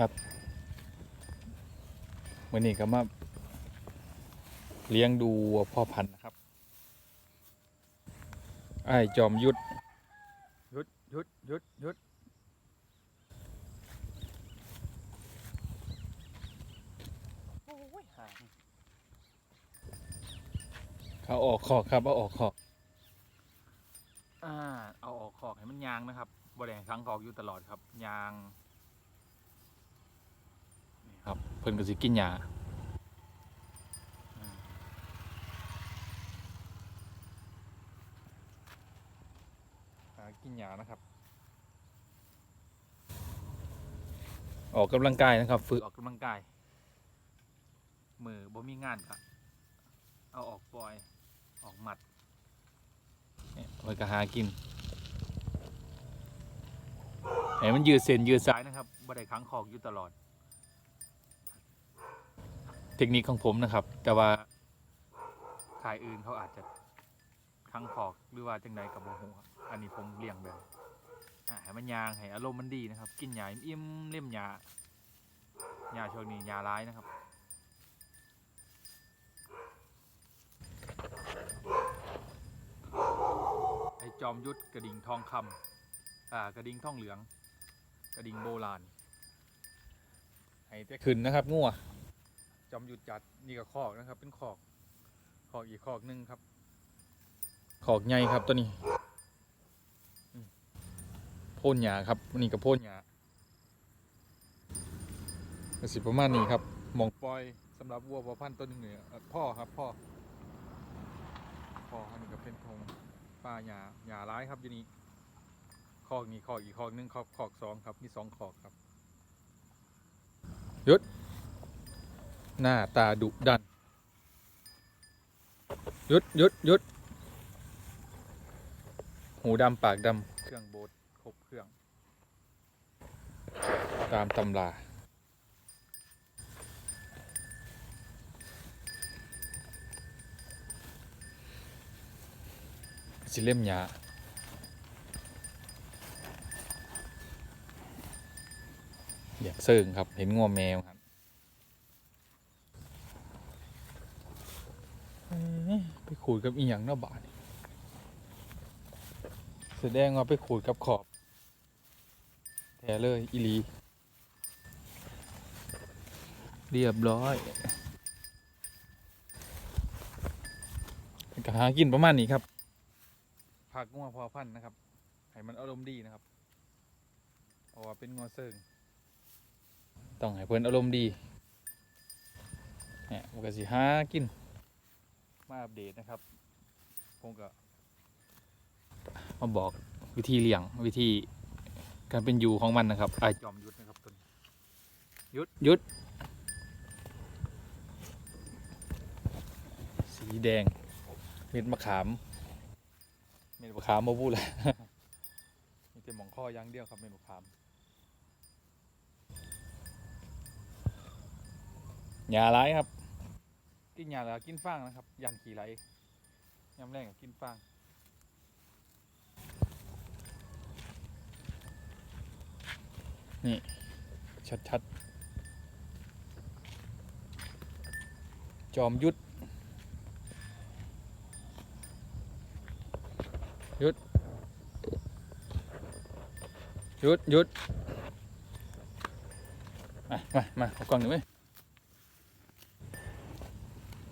ครับวันนี้ก็มาเลี้ยงดูวัวพ่อพันธุ์นะครับไอ้ายจอมยุทธยุทธยุทธยุทธยุทธโอ้ยห่างเขาออกขอกครับเอาออกขอกอ่าเอาออกขอกให้มันยางนะครับบริแหงค้างขอกอยู่ตลอดครับยางนี่ครับ เพิ่นก็สิกินหญ้าอืมหากินหญ้านะครับ ออกกำลังกายนะครับ ฝึกออกกำลังกาย มือบ่มีงานครับเอาออกปล่อยออกหมัดเนี่ยเพิ่นก็หากินให้มันยืดเส้นยืดสายนะครับบ่ได้ขังคอกอยู่ตลอด เทคนิคของผมนะครับ แต่ว่าขายอื่นเขาอาจจะคังคอกหรือว่าจังใดกับโมโหอันนี้ผมเลี้ยงแบบให้มันยางให้อารมณ์มันดีนะครับ กินหยาอิ่มๆเล่มหยาหยาช่วงนี้หยาร้ายนะครับไอจอมยุทธกระดิ่งทองคำอ่ากระดิ่งทองเหลือง กระดิ่งโบราณให้แต่ขึ้นนะครับงัว จอมหยุดจัดนี่ก็คอกนะครับ เป็นคอกคอกอีกคอกหนึงครับคอกใหญ่ครับตัวนี้อืมโพ่นหยาครับนี่ก็โพ่นหยาก็สิประมาณนี้ครับหมองปล่อยสำหรับวัววัวพันธุ์ตัวหนึงเนี่ยเอ่อพ่อครับพ่อพ่ออันนี้ก็เป็นทงปลาหยาหยาร้ายครับอยู่นี่คอกนี้คอกอีกคอกหนึงคอกคอกสองครับมีสองคอกครับห หน้าตาดุดันหยุดหยุดหยุดหูดำปากดำเครื่องโบดครบเครื่อง ตามตำราสิเล่มหยาอยากเซิงครับ เห็นงัวแมวครับ เอ้ยไป ขูดกับอีหยังเนาะบาดนี่แสดงว่าไปขูดกับขอบแท้เลยอีหลี เรียบร้อยก็หากินประมาณนี้ครับ ผักงัวพอพันธุ์นะครับ ให้มันอารมณ์ดีนะครับเพราะว่าเป็นงัวเซิงต้องให้เพิ่นอารมณ์ดีเนี่ยมันก็สิหากินมา อัปเดตนะครับผมก็มาบอกวิธีเลี้ยงวิธีการเป็นอยู่ของมันนะครับไอายจอมยุทธนะครับตัวนี้ยุทธยุทธสีแดงเม็ดมะขามเม็ดมะขามมาพูดเลยมีแต่หมองข้ออย่างเดียวครับเม็ดมะขามหญ้าร้ายครับ กินหญ้าแล้วกินฟางนะครับ ยันขี่ไหลยำแรงกับกินฟางนี่ ชัดๆ จอมยุทธยุทธยุทธยุทธมา มา มาเอกล้องหน่อยไหม